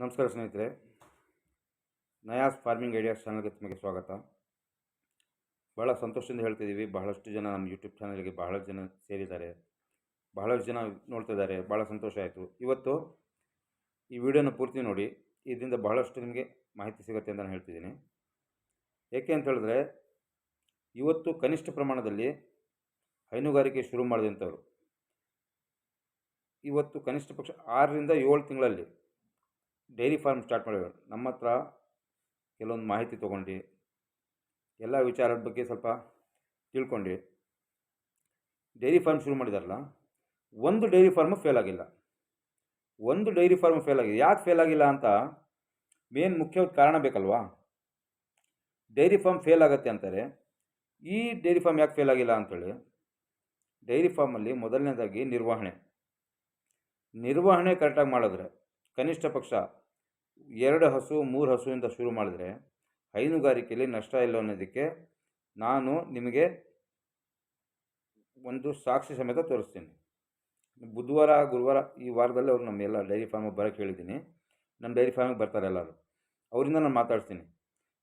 ನಮಸ್ಕಾರ ಸ್ನೇಹಿತರೆ. Nayaz farming ideas ಚಾನಲ್ಗೆ ತಮಗೆ ಸ್ವಾಗತ. ಭಾಳ ಸಂತೋಷದಿಂದ ಹೇಳ್ತಿದ್ದೀವಿ. ಬಹಳಷ್ಟು ಜನ ನಮ್ಮ ಯೂಟ್ಯೂಬ್ ಚಾನಲ್ಗೆ ಬಹಳಷ್ಟು ಜನ ಸೇರಿದ್ದಾರೆ. ಬಹಳಷ್ಟು ಜನ ನೋಡ್ತಾ ಇದ್ದಾರೆ. ಭಾಳ ಸಂತೋಷ ಆಯಿತು. ಇವತ್ತು ಈ ವಿಡಿಯೋನ ಪೂರ್ತಿ ನೋಡಿ. ಇದರಿಂದ ಬಹಳಷ್ಟು ನಿಮಗೆ ಮಾಹಿತಿ ಸಿಗುತ್ತೆ ಅಂತ ನಾನು ಹೇಳ್ತಿದ್ದೀನಿ. ಏಕೆ ಅಂತ ಹೇಳಿದ್ರೆ, ಇವತ್ತು ಕನಿಷ್ಠ ಪ್ರಮಾಣದಲ್ಲಿ ಹೈನುಗಾರಿಕೆ ಶುರು ಮಾಡಿದಂಥವ್ರು ಇವತ್ತು ಕನಿಷ್ಠ ಪಕ್ಷ ಆರರಿಂದ ಏಳು ತಿಂಗಳಲ್ಲಿ ಡೈರಿ ಫಾರ್ಮ್ ಸ್ಟಾರ್ಟ್ ಮಾಡಿದ್ರು ನಮ್ಮ ಹತ್ರ ಕೆಲವೊಂದು ಮಾಹಿತಿ ತೊಗೊಂಡು ಎಲ್ಲ ವಿಚಾರದ ಬಗ್ಗೆ ಸ್ವಲ್ಪ ತಿಳ್ಕೊಂಡು ಡೈರಿ ಫಾರ್ಮ್ ಶುರು ಮಾಡಿದಾರಲ್ಲ, ಒಂದು ಡೈರಿ ಫಾರ್ಮು ಫೇಲ್ ಆಗಿಲ್ಲ. ಒಂದು ಡೈರಿ ಫಾರ್ಮ್ ಫೇಲ್ ಆಗಿದೆ. ಯಾಕೆ ಫೇಲ್ ಆಗಿಲ್ಲ ಅಂತ ಮೇನ್ ಮುಖ್ಯವಾದ ಕಾರಣ ಬೇಕಲ್ವಾ? ಡೈರಿ ಫಾರ್ಮ್ ಫೇಲ್ ಆಗುತ್ತೆ ಅಂತಾರೆ. ಈ ಡೈರಿ ಫಾರ್ಮ್ ಯಾಕೆ ಫೇಲ್ ಆಗಿಲ್ಲ ಅಂಥೇಳಿ ಡೈರಿ ಫಾರ್ಮಲ್ಲಿ ಮೊದಲನೇದಾಗಿ ನಿರ್ವಹಣೆ. ನಿರ್ವಹಣೆ ಕರೆಕ್ಟಾಗಿ ಮಾಡಿದ್ರೆ ಕನಿಷ್ಠ ಪಕ್ಷ ಎರಡು ಹಸು, ಮೂರು ಹಸುವಿಂದ ಶುರು ಮಾಡಿದ್ರೆ ಹೈನುಗಾರಿಕೆಯಲ್ಲಿ ನಷ್ಟ ಇಲ್ಲ ಅನ್ನೋದಕ್ಕೆ ನಾನು ನಿಮಗೆ ಒಂದು ಸಾಕ್ಷಿ ಸಮೇತ ತೋರಿಸ್ತೀನಿ. ಬುಧವಾರ, ಗುರುವಾರ ಈ ವಾರದಲ್ಲಿ ಅವ್ರು ನಮ್ಮೆಲ್ಲ ಡೈರಿ ಫಾರ್ಮಿಗೆ ಬರೋಕ್ಕೆ ಹೇಳಿದ್ದೀನಿ. ನಮ್ಮ ಡೈರಿ ಫಾರ್ಮಿಗೆ ಬರ್ತಾರೆ ಎಲ್ಲರೂ. ಅವರಿಂದ ನಾನು ಮಾತಾಡ್ತೀನಿ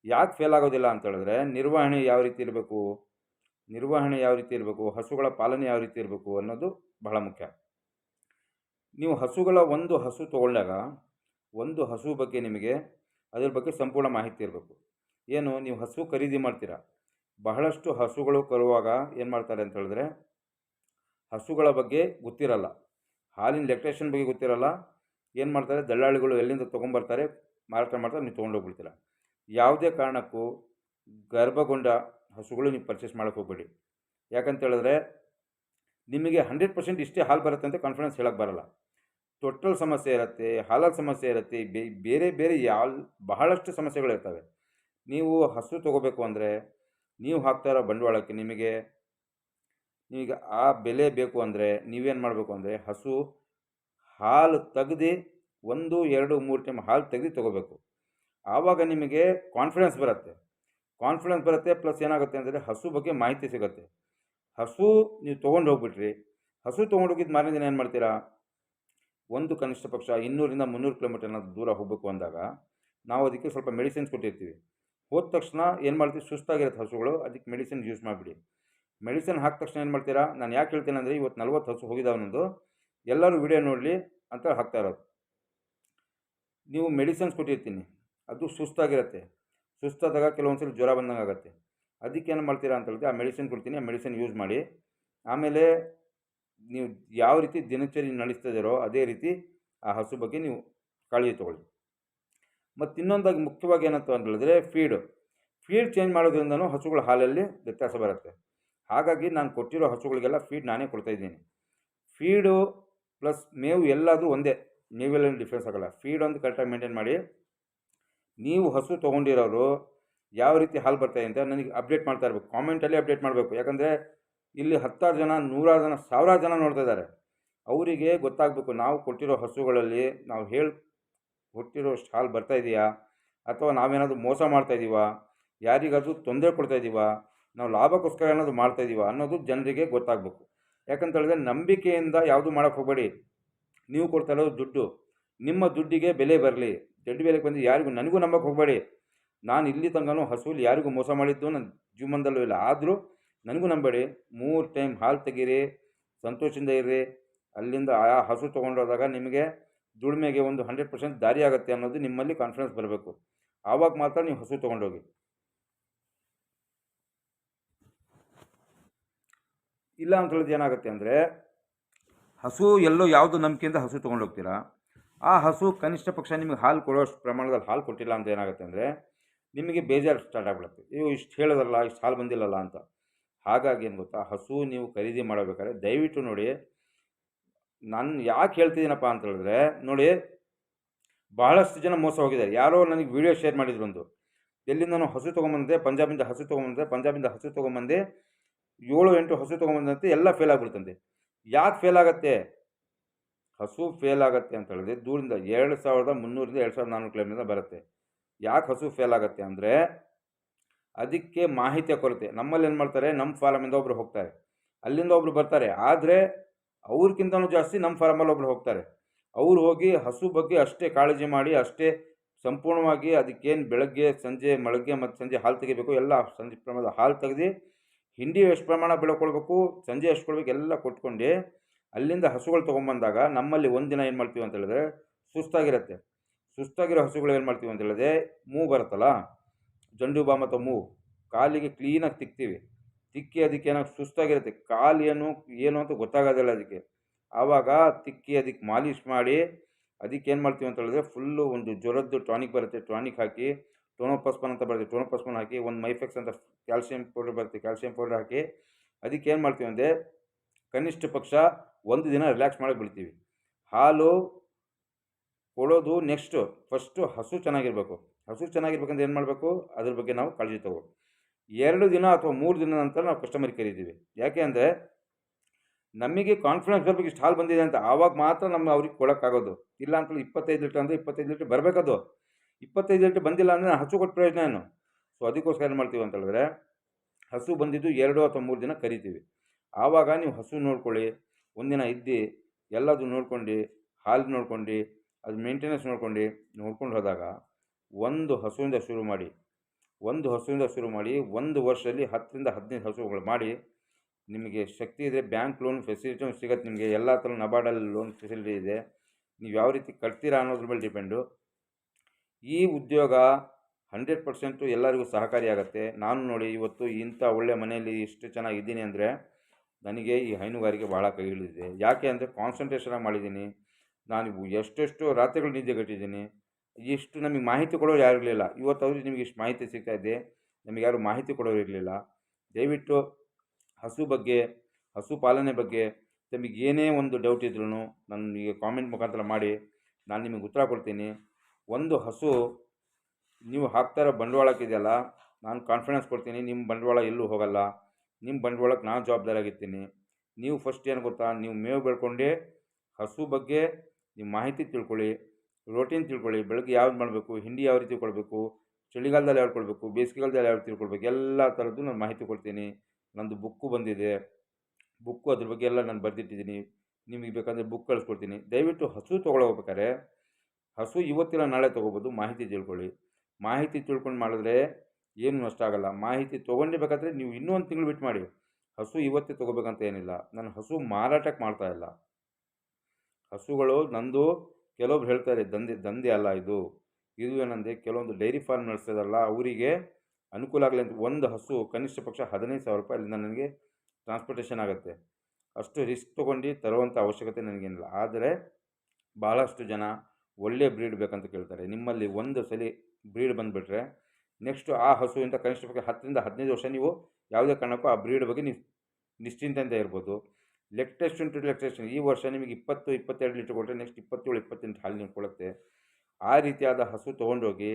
ಯಾಕೆ ಫೇಲ್ ಆಗೋದಿಲ್ಲ ಅಂತ ಹೇಳಿದ್ರೆ ನಿರ್ವಹಣೆ ಯಾವ ರೀತಿ ಇರಬೇಕು, ನಿರ್ವಹಣೆ ಯಾವ ರೀತಿ ಇರಬೇಕು, ಹಸುಗಳ ಪಾಲನೆ ಯಾವ ರೀತಿ ಇರಬೇಕು ಅನ್ನೋದು ಬಹಳ ಮುಖ್ಯ. ನೀವು ಹಸುಗಳ ಒಂದು ಹಸು ತಗೊಂಡಾಗ ಒಂದು ಹಸು ಬಗ್ಗೆ ನಿಮಗೆ ಅದ್ರ ಬಗ್ಗೆ ಸಂಪೂರ್ಣ ಮಾಹಿತಿ ಇರಬೇಕು. ಏನು, ನೀವು ಹಸು ಖರೀದಿ ಮಾಡ್ತೀರಾ? ಬಹಳಷ್ಟು ಹಸುಗಳು ಕರುವಾಗ ಏನು ಮಾಡ್ತಾರೆ ಅಂತ ಹೇಳಿದ್ರೆ, ಹಸುಗಳ ಬಗ್ಗೆ ಗೊತ್ತಿರಲ್ಲ. ಹಾಲಿನ ಲೆಕ್ಟೇಷನ್ ಬಗ್ಗೆ ಗೊತ್ತಿರಲ್ಲ. ಏನು ಮಾಡ್ತಾರೆ? ದಲ್ಲಾಳಿಗಳು ಎಲ್ಲಿಂದ ತೊಗೊಂಬರ್ತಾರೆ? ಮಾರಾಟ ಮಾಡ್ತಾರೆ, ನೀವು ತೊಗೊಂಡೋಗ್ಬಿಡ್ತೀರ ಯಾವುದೇ ಕಾರಣಕ್ಕೂ ಗರ್ಭಗೊಂಡ ಹಸುಗಳು ನೀವು ಪರ್ಚೇಸ್ ಮಾಡೋಕ್ಕೆ ಹೋಗಬೇಡಿ. ಯಾಕಂತ ಹೇಳಿದ್ರೆ, ನಿಮಗೆ ಹಂಡ್ರೆಡ್ ಪರ್ಸೆಂಟ್ ಇಷ್ಟೇ ಹಾಲು ಬರುತ್ತೆ ಅಂತ ಕಾನ್ಫಿಡೆನ್ಸ್ ಹೇಳಕ್ಕೆ ಬರಲ್ಲ. ತೊಟ್ಟಲ್ ಸಮಸ್ಯೆ ಇರುತ್ತೆ ಹಾಲದ ಸಮಸ್ಯೆ ಇರುತ್ತೆ ಬೇರೆ ಬೇರೆ ಯಾವ ಬಹಳಷ್ಟು ಸಮಸ್ಯೆಗಳಿರ್ತವೆ ನೀವು ಹಸು ತಗೋಬೇಕು ಅಂದರೆ ನೀವು ಹಾಕ್ತಾ ಇರೋ ಬಂಡವಾಳಕ್ಕೆ ನಿಮಗೆ ನಿಮಗೆ ಆ ಬೆಲೆ ಬೇಕು ಅಂದರೆ ನೀವೇನು ಮಾಡಬೇಕು ಅಂದರೆ ಹಸು ಹಾಲು ತೆಗ್ದು ಒಂದು, ಎರಡು, ಮೂರು ಟೈಮ್ ಹಾಲು ತೆಗ್ದು ತೊಗೋಬೇಕು. ಆವಾಗ ನಿಮಗೆ ಕಾನ್ಫಿಡೆನ್ಸ್ ಬರುತ್ತೆ. ಕಾನ್ಫಿಡೆನ್ಸ್ ಬರುತ್ತೆ ಪ್ಲಸ್ ಏನಾಗುತ್ತೆ ಅಂದರೆ ಹಸು ಬಗ್ಗೆ ಮಾಹಿತಿ ಸಿಗುತ್ತೆ. ಹಸು ನೀವು ತೊಗೊಂಡು ಹೋಗ್ಬಿಟ್ರಿ. ಹಸು ತೊಗೊಂಡೋಗಿದ್ದು ಮಾರನೇ ದಿನ ಏನು ಮಾಡ್ತೀರಾ? ಒಂದು ಕನಿಷ್ಠ ಪಕ್ಷ ಇನ್ನೂರಿಂದ ಮುನ್ನೂರು ಕಿಲೋಮೀಟರ್ನ ದೂರ ಹೋಗಬೇಕು ಅಂದಾಗ, ನಾವು ಅದಕ್ಕೆ ಸ್ವಲ್ಪ ಮೆಡಿಸಿನ್ಸ್ ಕೊಟ್ಟಿರ್ತೀವಿ. ಹೋದ ತಕ್ಷಣ ಏನು ಮಾಡ್ತೀವಿ? ಸುಸ್ತಾಗಿರುತ್ತೆ ಹಸುಗಳು, ಅದಕ್ಕೆ ಮೆಡಿಸಿನ್ ಯೂಸ್ ಮಾಡಿಬಿಡಿ. ಮೆಡಿಸಿನ್ ಹಾಕಿದ ತಕ್ಷಣ ಏನು ಮಾಡ್ತೀರಾ? ನಾನು ಯಾಕೆ ಹೇಳ್ತೇನೆ ಅಂದರೆ ಇವತ್ತು ನಲ್ವತ್ತು ಹಸು ಹೋಗಿದ್ದಾವನೊಂದು ಎಲ್ಲರೂ ವಿಡಿಯೋ ನೋಡಲಿ ಅಂತ ಹಾಕ್ತಾ ಇರೋದು. ನೀವು ಮೆಡಿಸಿನ್ಸ್ ಕೊಟ್ಟಿರ್ತೀನಿ. ಅದು ಸುಸ್ತಾಗಿರುತ್ತೆ. ಸುಸ್ತಾದಾಗ ಕೆಲವೊಂದು ಸಲ ಜ್ವರ ಬಂದಂಗೆ ಆಗುತ್ತೆ ಅದಕ್ಕೆ ಏನು ಮಾಡ್ತೀರಾ ಅಂತ ಹೇಳಿದ್ರೆ ಆ ಮೆಡಿಸಿನ್ ಕೊಡ್ತೀನಿ, ಆ ಮೆಡಿಸಿನ್ ಯೂಸ್ ಮಾಡಿ. ಆಮೇಲೆ ನೀವು ಯಾವ ರೀತಿ ದಿನಚರಿ ನಡೆಸ್ತಾ ಇದ್ದೀರೋ ಅದೇ ರೀತಿ ಆ ಹಸು ಬಗ್ಗೆ ನೀವು ಕಾಳಜಿ ತೊಗೊಳ್ಳಿ. ಮತ್ತು ಇನ್ನೊಂದಾಗಿ ಮುಖ್ಯವಾಗಿ ಏನಂತ ಅಂತ ಹೇಳಿದ್ರೆ ಫೀಡು ಫೀಡ್ ಚೇಂಜ್ ಮಾಡೋದ್ರಿಂದನೂ ಹಸುಗಳ ಹಾಲಲ್ಲಿ ವ್ಯತ್ಯಾಸ ಬರುತ್ತೆ. ಹಾಗಾಗಿ ನಾನು ಕೊಟ್ಟಿರೋ ಹಸುಗಳಿಗೆಲ್ಲ ಫೀಡ್ ನಾನೇ ಕೊಡ್ತಾಯಿದ್ದೀನಿ ಫೀಡು ಪ್ಲಸ್ ಮೇವು ಎಲ್ಲಾದರೂ ಒಂದೇ, ನೀವೆಲ್ಲ ಡಿಫ್ರೆನ್ಸ್ ಆಗೋಲ್ಲ. ಫೀಡ್ ಒಂದು ಕರೆಕ್ಟಾಗಿ ಮೇಂಟೈನ್ ಮಾಡಿ, ನೀವು ಹಸು ತೊಗೊಂಡಿರೋರು ಯಾವ ರೀತಿ ಹಾಲು ಬರ್ತಾಯಿದೆ ಅಂತ ನನಗೆ ಅಪ್ಡೇಟ್ ಮಾಡ್ತಾ ಇರಬೇಕು. ಕಾಮೆಂಟಲ್ಲಿ ಅಪ್ಡೇಟ್ ಮಾಡಬೇಕು. ಯಾಕಂದರೆ ಇಲ್ಲಿ ಹತ್ತಾರು ಜನ, ನೂರಾರು ಜನ, ಸಾವಿರಾರು ಜನ ನೋಡ್ತಾ ಇದ್ದಾರೆ. ಅವರಿಗೆ ಗೊತ್ತಾಗಬೇಕು, ನಾವು ಕೊಟ್ಟಿರೋ ಹಸುಗಳಲ್ಲಿ ನಾವು ಹೇಳಿ, ಕೊಟ್ಟಿರೋ ಹಾಲು ಬರ್ತಾ ಇದೆಯಾ? ಅಥವಾ ನಾವೇನಾದರೂ ಮೋಸ ಮಾಡ್ತಾ ಇದ್ದೀವ ಯಾರಿಗಾದರೂ ತೊಂದರೆ ಕೊಡ್ತಾ ಇದ್ದೀವ ನಾವು ಲಾಭಕ್ಕೋಸ್ಕರ ಏನಾದರೂ ಮಾಡ್ತಾ ಇದ್ದೀವ ಅನ್ನೋದು ಜನರಿಗೆ ಗೊತ್ತಾಗಬೇಕು. ಯಾಕಂತ ಹೇಳಿದ್ರೆ ನಂಬಿಕೆಯಿಂದ ಯಾವುದು ಮಾಡೋಕ್ಕೆ ಹೋಗಬೇಡಿ. ನೀವು ಕೊಡ್ತಾ ಇರೋದು ದುಡ್ಡು. ನಿಮ್ಮ ದುಡ್ಡಿಗೆ ಬೆಲೆ ಬರಲಿ. ದುಡ್ಡು ಬೆಲೆಗೆ ಬಂದು ಯಾರಿಗೂ, ನನಗೂ ನಂಬಕ್ಕೆ ಹೋಗಬೇಡಿ. ನಾನು ಇಲ್ಲಿ ತನಕನೂ ಹಸುಲಿ ಯಾರಿಗೂ ಮೋಸ ಮಾಡಿದ್ದು ನನ್ನ ಜೀವನದಲ್ಲೂ ಇಲ್ಲ. ಆದರೂ ನನಗೂ ನಂಬೇಡಿ. ಮೂರು ಟೈಮ್ ಹಾಲು ತೆಗೀರಿ, ಸಂತೋಷದಿಂದ ಇರ್ರಿ. ಅಲ್ಲಿಂದ ಆ ಹಸು ತೊಗೊಂಡೋದಾಗ ನಿಮಗೆ ದುಡಿಮೆಗೆ ಒಂದು ಹಂಡ್ರೆಡ್ ಪರ್ಸೆಂಟ್ ದಾರಿ ಆಗುತ್ತೆ ಅನ್ನೋದು ನಿಮ್ಮಲ್ಲಿ ಕಾನ್ಫಿಡೆನ್ಸ್ ಬರಬೇಕು. ಆವಾಗ ಮಾತ್ರ ನೀವು ಹಸು ತೊಗೊಂಡೋಗಿ ಇಲ್ಲ ಅಂತ ಏನಾಗುತ್ತೆ ಅಂದರೆ, ಹಸು ಎಲ್ಲೋ ಯಾವುದು ನಂಬಿಕೆಯಿಂದ ಹಸು ತೊಗೊಂಡೋಗ್ತೀರಾ ಆ ಹಸು ಕನಿಷ್ಠ ಪಕ್ಷ ನಿಮಗೆ ಹಾಲು ಕೊಡೋಷ್ಟು ಪ್ರಮಾಣದಲ್ಲಿ ಹಾಲು ಕೊಟ್ಟಿಲ್ಲ ಅಂತ ಏನಾಗುತ್ತೆ ಅಂದರೆ, ನಿಮಗೆ ಬೇಜಾರು ಸ್ಟಾರ್ಟ್ ಆಗ್ಬಿಡುತ್ತೆ. ಇವು ಇಷ್ಟು ಹೇಳಿದ್ರಲ್ಲ, ಇಷ್ಟು ಹಾಲು ಬಂದಿಲ್ಲಲ್ಲ ಅಂತ. ಹಾಗಾಗಿ ಏನು ಗೊತ್ತಾ? ಹಸು ನೀವು ಖರೀದಿ ಮಾಡಬೇಕಾದ್ರೆ ದಯವಿಟ್ಟು ನೋಡಿ. ನಾನು ಯಾಕೆ ಹೇಳ್ತಿದ್ದೀನಪ್ಪ ಅಂತ ಹೇಳಿದ್ರೆ, ನೋಡಿ ಬಹಳಷ್ಟು ಜನ ಮೋಸ ಹೋಗಿದ್ದಾರೆ. ಯಾರೋ ನನಗೆ ವಿಡಿಯೋ ಶೇರ್ ಮಾಡಿದ್ರು ಒಂದು. ಎಲ್ಲಿಂದ ನಾನು ಹಸು ತೊಗೊಂಬಂದೆ, ಪಂಜಾಬಿಂದ ಹಸು ತೊಗೊಂಬಂದೆ, ಪಂಜಾಬಿಂದ ಹಸು ತೊಗೊಂಬಂದೆ, ಏಳು ಎಂಟು ಹಸು ತೊಗೊಂಬಂದಂತೆ ಎಲ್ಲ ಫೇಲ್ ಆಗ್ಬಿಡ್ತಂತೆ. ಯಾಕೆ ಫೇಲ್ ಆಗುತ್ತೆ? ಹಸು ಫೇಲ್ ಆಗುತ್ತೆ ಅಂತ ಹೇಳಿದ್ರೆ ದೂರಿಂದ ಎರಡು ಸಾವಿರದ ಮುನ್ನೂರಿಂದ ಎರಡು ಸಾವಿರದ ನಾನ್ನೂರು ಕಿಲೋಮೀಟರ್ ಬರುತ್ತೆ. ಯಾಕೆ ಹಸು ಫೇಲ್ ಆಗುತ್ತೆ ಅಂದರೆ ಅದಕ್ಕೆ ಮಾಹಿತಿಯ ಕೊರತೆ. ನಮ್ಮಲ್ಲಿ ಏನು ಮಾಡ್ತಾರೆ? ನಮ್ಮ ಫಾರಮಿಂದ ಒಬ್ಬರು ಹೋಗ್ತಾರೆ. ಅಲ್ಲಿಂದ ಒಬ್ಬರು ಬರ್ತಾರೆ. ಆದರೆ ಅವ್ರಿಗಿಂತನೂ ಜಾಸ್ತಿ ನಮ್ಮ ಫಾರಮಲ್ಲಿ ಒಬ್ಬರು ಹೋಗ್ತಾರೆ. ಅವ್ರು ಹೋಗಿ ಹಸು ಬಗ್ಗೆ ಅಷ್ಟೇ ಕಾಳಜಿ ಮಾಡಿ, ಅಷ್ಟೇ ಸಂಪೂರ್ಣವಾಗಿ ಅದಕ್ಕೇನು ಬೆಳಗ್ಗೆ, ಸಂಜೆ, ಮಳಗ್ಗೆ ಮತ್ತು ಸಂಜೆ ಹಾಲು ತೆಗಿಬೇಕು, ಎಲ್ಲ ಸಂಜೆ ಪ್ರಮಾಣದ ಹಾಲು ತೆಗೆದು ಹಿಂಡಿ ಎಷ್ಟು ಪ್ರಮಾಣ ಬೆಳ್ಕೊಳ್ಬೇಕು, ಸಂಜೆ ಎಷ್ಟು ಕೊಡ್ಬೇಕು ಎಲ್ಲ ಕೊಟ್ಕೊಂಡು ಅಲ್ಲಿಂದ ಹಸುಗಳು ತೊಗೊಂಬಂದಾಗ ನಮ್ಮಲ್ಲಿ ಒಂದಿನ ಏನು ಮಾಡ್ತೀವಿ ಅಂತ ಹೇಳಿದ್ರೆ ಸುಸ್ತಾಗಿರುತ್ತೆ. ಸುಸ್ತಾಗಿರೋ ಹಸುಗಳು ಏನು ಮಾಡ್ತೀವಿ ಅಂತ ಹೇಳಿದ್ರೆ ಮೂ ಬರುತ್ತಲ್ಲ? ಜಂಡು ಬಾಮ್ ಅಥವಾ ಮೂವ್ ಕಾಲಿಗೆ ಕ್ಲೀನಾಗಿ ತಿಕ್ತೀವಿ. ತಿಕ್ಕಿ ಅದಕ್ಕೆ ಏನಾಗ ಸುಸ್ತಾಗಿರುತ್ತೆ. ಕಾಲು ಏನು ಏನು ಅಂತ ಗೊತ್ತಾಗೋದಿಲ್ಲ ಅದಕ್ಕೆ. ಆವಾಗ ತಿಕ್ಕಿ ಅದಕ್ಕೆ ಮಾಲೀಶ್ ಮಾಡಿ ಅದಕ್ಕೆ ಏನು ಮಾಡ್ತೀವಿ ಅಂತ ಹೇಳಿದ್ರೆ ಫುಲ್ಲು ಒಂದು ಜ್ವರದ್ದು ಟಾನಿಕ್ ಬರುತ್ತೆ. ಟಾನಿಕ್ ಹಾಕಿ ಟೋನೋಪಸ್ಪನ್ ಅಂತ ಬರುತ್ತೆ. ಟೋನೋಪಸ್ಪನ್ ಹಾಕಿ ಒಂದು ಮೈಫೆಕ್ಸ್ ಅಂತ ಕ್ಯಾಲ್ಸಿಯಂ ಪೌಡರ್ ಬರುತ್ತೆ. ಕ್ಯಾಲ್ಸಿಯಂ ಪೌಡರ್ ಹಾಕಿ ಅದಕ್ಕೆ ಏನು ಮಾಡ್ತೀವಿ ಅಂದರೆ ಕನಿಷ್ಠ ಪಕ್ಷ ಒಂದು ದಿನ ರಿಲ್ಯಾಕ್ಸ್ ಮಾಡಿ ಬಿಡ್ತೀವಿ. ಹಾಲು ಕೊಡೋದು ನೆಕ್ಸ್ಟು ಫಸ್ಟು ಹಸು ಚೆನ್ನಾಗಿರಬೇಕು. ಹಸು ಚೆನ್ನಾಗಿರ್ಬೇಕಂದ್ರೆ ಏನು ಮಾಡಬೇಕು? ಅದ್ರ ಬಗ್ಗೆ ನಾವು ಕಾಳಜಿ ತಗೋ ಎರಡು ದಿನ ಅಥವಾ ಮೂರು ದಿನ ನಂತರ ನಾವು ಕಸ್ಟಮರ್ ಕರೀತೀವಿ. ಯಾಕೆ ಅಂದರೆ ನಮಗೆ ಕಾನ್ಫಿಡೆನ್ಸ್ ಬರಬೇಕು, ಇಷ್ಟು ಹಾಲು ಬಂದಿದೆ ಅಂತ. ಆವಾಗ ಮಾತ್ರ ನಮ್ಮ ಅವ್ರಿಗೆ ಕೊಡೋಕ್ಕಾಗೋದು. ಇಲ್ಲ ಅಂತೇಳಿ ಇಪ್ಪತ್ತೈದು ಲೀಟ್ರ್ ಅಂದರೆ ಇಪ್ಪತ್ತೈದು ಲೀಟ್ರ್ ಬರಬೇಕದು. ಇಪ್ಪತ್ತೈದು ಲೀಟ್ರ್ ಬಂದಿಲ್ಲ ಅಂದರೆ ಹಸು ಕೊಟ್ಟು ಪ್ರಯೋಜನ ಏನು? ಸೊ ಅದಕ್ಕೋಸ್ಕರ ಏನು ಮಾಡ್ತೀವಿ ಅಂತ ಹೇಳಿದ್ರೆ ಹಸು ಬಂದಿದ್ದು ಎರಡು ಅಥವಾ ಮೂರು ದಿನ ಕರಿತೀವಿ. ಆವಾಗ ನೀವು ಹಸು ನೋಡ್ಕೊಳ್ಳಿ. ಒಂದಿನ ಇದ್ದು ಎಲ್ಲದೂ ನೋಡ್ಕೊಂಡು, ಹಾಲು ನೋಡ್ಕೊಂಡು, ಅದು ಮೇಂಟೆನೆನ್ಸ್ ನೋಡ್ಕೊಂಡು ನೋಡ್ಕೊಂಡು ಹೋದಾಗ ಒಂದು ಹಸುವಿಂದ ಶುರು ಮಾಡಿ, ಒಂದು ಹಸುವಿಂದ ಶುರು ಮಾಡಿ, ಒಂದು ವರ್ಷದಲ್ಲಿ ಹತ್ತರಿಂದ ಹದಿನೈದು ಹಸುಗಳು ಮಾಡಿ, ನಿಮಗೆ ಶಕ್ತಿ ಇದೆ ಬ್ಯಾಂಕ್ ಲೋನ್ ಫೆಸಿಲಿಟಿ ಸಿಗುತ್ತೆ ನಿಮಗೆ. ಎಲ್ಲ ಥರ ನಬಾರ್ಡಲ್ಲಿ ಲೋನ್ ಫೆಸಿಲಿಟಿ ಇದೆ. ನೀವು ಯಾವ ರೀತಿ ಕಟ್ತೀರಾ ಅನ್ನೋದ್ರ ಮೇಲೆ ಡಿಪೆಂಡು ಈ ಉದ್ಯೋಗ ಹಂಡ್ರೆಡ್ ಪರ್ಸೆಂಟು ಎಲ್ಲರಿಗೂ ಸಹಕಾರಿಯಾಗುತ್ತೆ ನಾನು ನೋಡಿ ಇವತ್ತು ಇಂಥ ಒಳ್ಳೆ ಮನೆಯಲ್ಲಿ ಇಷ್ಟು ಚೆನ್ನಾಗಿದ್ದೀನಿ ಅಂದರೆ ನನಗೆ ಈ ಹೈನುಗಾರಿಕೆ ಭಾಳ ಕೈ ಹಿಡಿದಿದೆ. ಯಾಕೆ ಅಂದರೆ ಕಾನ್ಸಂಟ್ರೇಷನಾಗಿ ಮಾಡಿದ್ದೀನಿ. ನಾನು ಎಷ್ಟೆಷ್ಟು ರಾತ್ರಿಗಳು ನಿದ್ದೆಗೆಟ್ಟಿದ್ದೀನಿ ಇಷ್ಟು ನಮಗೆ ಮಾಹಿತಿ ಕೊಡೋರು ಯಾರು ಇರಲಿಲ್ಲ. ಇವತ್ತು ಅವ್ರಿಗೆ ನಿಮಗೆ ಇಷ್ಟು ಮಾಹಿತಿ ಸಿಗ್ತಾ ಇದೆ. ನಮಗೆ ಯಾರು ಮಾಹಿತಿ ಕೊಡೋರು ಇರಲಿಲ್ಲ. ದಯವಿಟ್ಟು ಹಸು ಬಗ್ಗೆ, ಹಸು ಪಾಲನೆ ಬಗ್ಗೆ ನಿಮಗೆ ಏನೇ ಒಂದು ಡೌಟ್ ಇದ್ರೂ ನನಗೆ ಕಾಮೆಂಟ್ ಮುಖಾಂತರ ಮಾಡಿ, ನಾನು ನಿಮಗೆ ಉತ್ತರ ಕೊಡ್ತೀನಿ. ಒಂದು ಹಸು ನೀವು ಹಾಕ್ತಾ ಇರೋ ಬಂಡವಾಳಕ್ಕಿದೆಯಲ್ಲ ನಾನು ಕಾನ್ಫಿಡೆನ್ಸ್ ಕೊಡ್ತೀನಿ ನಿಮ್ಮ ಬಂಡವಾಳ ಎಲ್ಲೂ ಹೋಗಲ್ಲ. ನಿಮ್ಮ ಬಂಡವಾಳಕ್ಕೆ ನಾನು ಜವಾಬ್ದಾರಾಗಿರ್ತೀನಿ ನೀವು ಫಸ್ಟ್ ಏನು ಗೊತ್ತಾ, ನೀವು ಮೇವು ಬೆಳ್ಕೊಂಡೇ ಹಸು ಬಗ್ಗೆ ನಿಮ್ಮ ಮಾಹಿತಿ ತಿಳ್ಕೊಳ್ಳಿ. ರೋಟೀನ್ ತಿಳ್ಕೊಳ್ಳಿ. ಬೆಳಗ್ಗೆ ಯಾವ್ದು ಮಾಡಬೇಕು? ಹಿಂಡಿ ಯಾವ ರೀತಿ ಕೊಡಬೇಕು? ಚಳಿಗಾಲದಲ್ಲಿ ಯಾವ್ದು ಕೊಡಬೇಕು? ಬೇಸಿಗೆಗಾಲದಲ್ಲಿ ಯಾವ ತಿಳ್ಕೊಳ್ಬೇಕು? ಎಲ್ಲ ಥರದ್ದು ನಾನು ಮಾಹಿತಿ ಕೊಡ್ತೀನಿ. ನಂದು ಬುಕ್ಕು ಬಂದಿದೆ. ಬುಕ್ಕು ಅದ್ರ ಬಗ್ಗೆ ಎಲ್ಲ ನಾನು ಬರೆದಿಟ್ಟಿದ್ದೀನಿ. ನಿಮಗೆ ಬೇಕಂದರೆ ಬುಕ್ ಕಳಿಸ್ಕೊಡ್ತೀನಿ. ದಯವಿಟ್ಟು ಹಸು ತೊಗೊಳೋಗ್ಬೇಕಾದ್ರೆ ಹಸು ಇವತ್ತಿನ ನಾಳೆ ತೊಗೋಬೋದು. ಮಾಹಿತಿ ತಿಳ್ಕೊಳ್ಳಿ. ಮಾಹಿತಿ ತಿಳ್ಕೊಂಡು ಮಾಡಿದ್ರೆ ಏನು ನಷ್ಟ ಆಗಲ್ಲ. ಮಾಹಿತಿ ತೊಗೊಂಡಿರ್ಬೇಕಾದ್ರೆ ನೀವು ಇನ್ನೂ ಒಂದು ತಿಂಗಳು ಬಿಟ್ಟು ಮಾಡಿ. ಹಸು ಇವತ್ತೇ ತೊಗೋಬೇಕಂತ ಏನಿಲ್ಲ. ನಾನು ಹಸು ಮಾರಾಟಕ್ಕೆ ಮಾಡ್ತಾ ಇಲ್ಲ. ಹಸುಗಳು ನಂದು ಕೆಲವೊಬ್ರು ಹೇಳ್ತಾರೆ, ದಂಧೆ ದಂಧೆ ಅಲ್ಲ ಇದು. ಇದು ಏನಂದರೆ ಕೆಲವೊಂದು ಡೈರಿ ಫಾರ್ಮ್ ನಡೆಸ್ತಾರಲ್ಲ ಅವರಿಗೆ ಅನುಕೂಲ ಆಗಲಿ ಅಂತ ಒಂದು ಹಸು ಕನಿಷ್ಠ ಪಕ್ಷ ಹದಿನೈದು ಸಾವಿರ ರೂಪಾಯಿ ಅಲ್ಲಿಂದ ನನಗೆ ಟ್ರಾನ್ಸ್ಪೋರ್ಟೇಷನ್ ಆಗುತ್ತೆ. ಅಷ್ಟು ರಿಸ್ಕ್ ತೊಗೊಂಡು ತರುವಂಥ ಅವಶ್ಯಕತೆ ನನಗೇನಿಲ್ಲ. ಆದರೆ ಭಾಳಷ್ಟು ಜನ ಒಳ್ಳೆಯ ಬ್ರೀಡ್ ಬೇಕಂತ ಕೇಳ್ತಾರೆ. ನಿಮ್ಮಲ್ಲಿ ಒಂದು ಸಲ ಬ್ರೀಡ್ ಬಂದುಬಿಟ್ರೆ ನೆಕ್ಸ್ಟು ಆ ಹಸುವಿಂದ ಕನಿಷ್ಠ ಪಕ್ಷ ಹತ್ತರಿಂದ ಹದಿನೈದು ವರ್ಷ ನೀವು ಯಾವುದೇ ಕಾರಣಕ್ಕೂ ಆ ಬ್ರೀಡ್ ಬಗ್ಗೆ ನೀವು ಅಂತ ಇರ್ಬೋದು. ಲೆಗ್ ಟೆಸ್ಟ್ ಟು ಲೆಗ್ ಈ ವರ್ಷ ನಿಮಗೆ ಇಪ್ಪತ್ತು, ಇಪ್ಪತ್ತೆರಡು ಲೀಟ್ರ್ ಕೊಟ್ಟರೆ ನೆಕ್ಸ್ಟ್ ಇಪ್ಪತ್ತೇಳು, ಇಪ್ಪತ್ತೆಂಟು ಹಾಲು ನೀವು ಕೊಡುತ್ತೆ. ಆ ರೀತಿಯಾದ ಹಸು ತೊಗೊಂಡೋಗಿ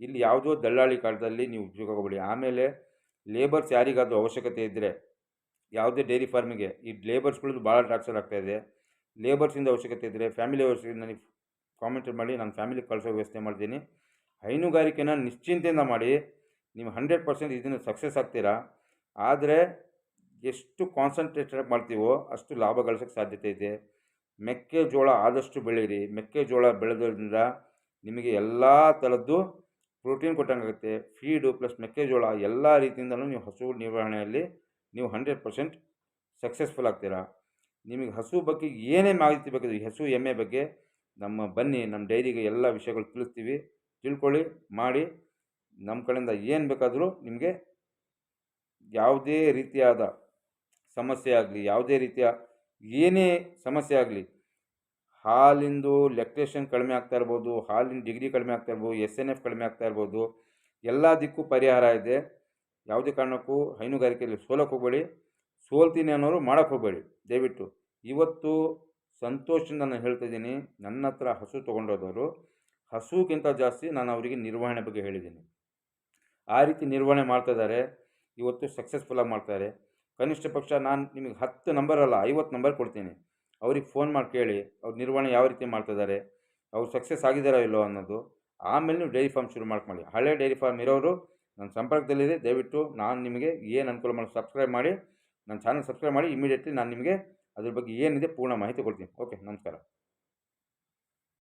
ಇಲ್ಲಿ ಯಾವುದೋ ದಲ್ಲಾಳಿ ಕಾಲದಲ್ಲಿ ನೀವು ಉದ್ಯೋಗ ಹೋಗಬೇಡಿ ಆಮೇಲೆ ಲೇಬರ್ಸ್ ಯಾರಿಗಾದರೂ ಅವಶ್ಯಕತೆ ಇದ್ದರೆ ಯಾವುದೇ ಡೈರಿ ಫಾರ್ಮಿಗೆ ಈ ಲೇಬರ್ಸ್ಗಳದ್ದು ಭಾಳ ಟ್ರಾಕ್ಸಲ್ ಆಗ್ತಾ ಇದೆ. ಲೇಬರ್ಸಿಂದ ಅವಶ್ಯಕತೆ ಇದ್ದರೆ ಫ್ಯಾಮಿಲಿ ಅವಶ್ಯಕತೆ ನನಗೆ ಕಾಮೆಂಟ್ ಮಾಡಿ, ನಾನು ಫ್ಯಾಮಿಲಿಗೆ ಕಳಿಸೋ ವ್ಯವಸ್ಥೆ ಮಾಡ್ತೀನಿ. ಹೈನುಗಾರಿಕೆನ ನಿಶ್ಚಿಂತೆಯಿಂದ ಮಾಡಿ, ನೀವು ಹಂಡ್ರೆಡ್ ಪರ್ಸೆಂಟ್ ಇದನ್ನು ಸಕ್ಸಸ್ ಆಗ್ತೀರಾ? ಆದರೆ ಎಷ್ಟು ಕಾನ್ಸಂಟ್ರೇಟೆಡ್ ಮಾಡ್ತೀವೋ ಅಷ್ಟು ಲಾಭ ಗಳಿಸೋಕ್ಕೆ ಸಾಧ್ಯತೆ ಇದೆ. ಮೆಕ್ಕೆಜೋಳ ಆದಷ್ಟು ಬೆಳೀರಿ ಮೆಕ್ಕೆಜೋಳ ಬೆಳೆದ್ರಿಂದ ನಿಮಗೆ ಎಲ್ಲ ಥರದ್ದು ಪ್ರೋಟೀನ್ ಕೊಟ್ಟಂಗಾಗುತ್ತೆ ಫೀಡು ಪ್ಲಸ್ ಮೆಕ್ಕೆಜೋಳ ಎಲ್ಲ ರೀತಿಯಿಂದಲೂ ನೀವು ಹಸು ನಿರ್ವಹಣೆಯಲ್ಲಿ ನೀವು ಹಂಡ್ರೆಡ್ ಪರ್ಸೆಂಟ್ ಸಕ್ಸಸ್ಫುಲ್ ಆಗ್ತೀರಾ. ನಿಮಗೆ ಹಸು ಬಗ್ಗೆ ಏನೇ ಮಾಹಿತಿ ಬೇಕಿದ್ರೆ ಹಸು ಎಮ್ಮೆ ಬಗ್ಗೆ ನಮ್ಮ ಬನ್ನಿ, ನಮ್ಮ ಡೈರಿಗೆ ಎಲ್ಲ ವಿಷಯಗಳು ತಿಳಿಸ್ತೀವಿ. ತಿಳ್ಕೊಳ್ಳಿ, ಮಾಡಿ, ನಮ್ಮ ಕಡೆಯಿಂದ ಏನು ಬೇಕಾದರೂ ನಿಮಗೆ ಯಾವುದೇ ರೀತಿಯಾದ ಸಮಸ್ಯೆ ಆಗಲಿ, ಯಾವುದೇ ರೀತಿಯ ಏನೇ ಸಮಸ್ಯೆ ಆಗಲಿ, ಹಾಲಿಂದು ಲೆಕ್ಟೇಷನ್ ಕಡಿಮೆ ಆಗ್ತಾ ಇರ್ಬೋದು, ಹಾಲಿನ ಡಿಗ್ರಿ ಕಡಿಮೆ ಆಗ್ತಾ ಇರ್ಬೋದು, ಎಸ್ ಎನ್ ಎಫ್ ಕಡಿಮೆ ಆಗ್ತಾ ಇರ್ಬೋದು, ಎಲ್ಲ ದಿಕ್ಕೂ ಪರಿಹಾರ ಇದೆ. ಯಾವುದೇ ಕಾರಣಕ್ಕೂ ಹೈನುಗಾರಿಕೆಯಲ್ಲಿ ಸೋಲಕ್ಕೆ ಹೋಗಬೇಡಿ. ಸೋಲ್ತೀನಿ ಅನ್ನೋರು ಮಾಡೋಕ್ಕೆ ಹೋಗಬೇಡಿ. ದಯವಿಟ್ಟು. ಇವತ್ತು ಸಂತೋಷದಿಂದ ನಾನು ಹೇಳ್ತಿದ್ದೀನಿ ನನ್ನ ಹತ್ರ ಹಸು ತೊಗೊಂಡೋದವರು, ಹಸುಗಿಂತ ಜಾಸ್ತಿ ನಾನು ಅವರಿಗೆ ನಿರ್ವಹಣೆ ಬಗ್ಗೆ ಹೇಳಿದ್ದೀನಿ. ಆ ರೀತಿ ನಿರ್ವಹಣೆ ಮಾಡ್ತಾಯಿದ್ದಾರೆ ಇವತ್ತು ಸಕ್ಸಸ್ಫುಲ್ಲಾಗಿ ಮಾಡ್ತಾರೆ ಕನಿಷ್ಠ ಪಕ್ಷ ನಾನು ನಿಮಗೆ ಹತ್ತು ನಂಬರ್ ಅಲ್ಲ, ಐವತ್ತು ನಂಬರ್ ಕೊಡ್ತೀನಿ. ಅವ್ರಿಗೆ ಫೋನ್ ಮಾಡಿ ಕೇಳಿ, ಅವ್ರ ನಿರ್ವಹಣೆ ಯಾವ ರೀತಿ ಮಾಡ್ತಿದ್ದಾರೆ, ಅವ್ರು ಸಕ್ಸಸ್ ಆಗಿದ್ದಾರೋ ಇಲ್ಲೋ ಅನ್ನೋದು. ಆಮೇಲೆ ನೀವು ಡೈರಿ ಫಾರ್ಮ್ ಶುರು ಮಾಡ್ಕೊಳ್ಳಿ. ಹಳೆ ಡೈರಿ ಫಾರ್ಮ್ ಇರೋರು ನನ್ನ ಸಂಪರ್ಕದಲ್ಲಿದೆ, ದಯವಿಟ್ಟು ನಾನು ನಿಮಗೆ ಏನು ಅನುಕೂಲ ಮಾಡಿ ಸಬ್ಸ್ಕ್ರೈಬ್ ಮಾಡಿ, ನನ್ನ ಚಾನಲ್ ಸಬ್ಸ್ಕ್ರೈಬ್ ಮಾಡಿ ಇಮಿಡಿಯೇಟ್ಲಿ ನಾನು ನಿಮಗೆ ಅದ್ರ ಬಗ್ಗೆ ಏನಿದೆ ಪೂರ್ಣ ಮಾಹಿತಿ ಕೊಡ್ತೀನಿ. ಓಕೆ ನಮಸ್ಕಾರ.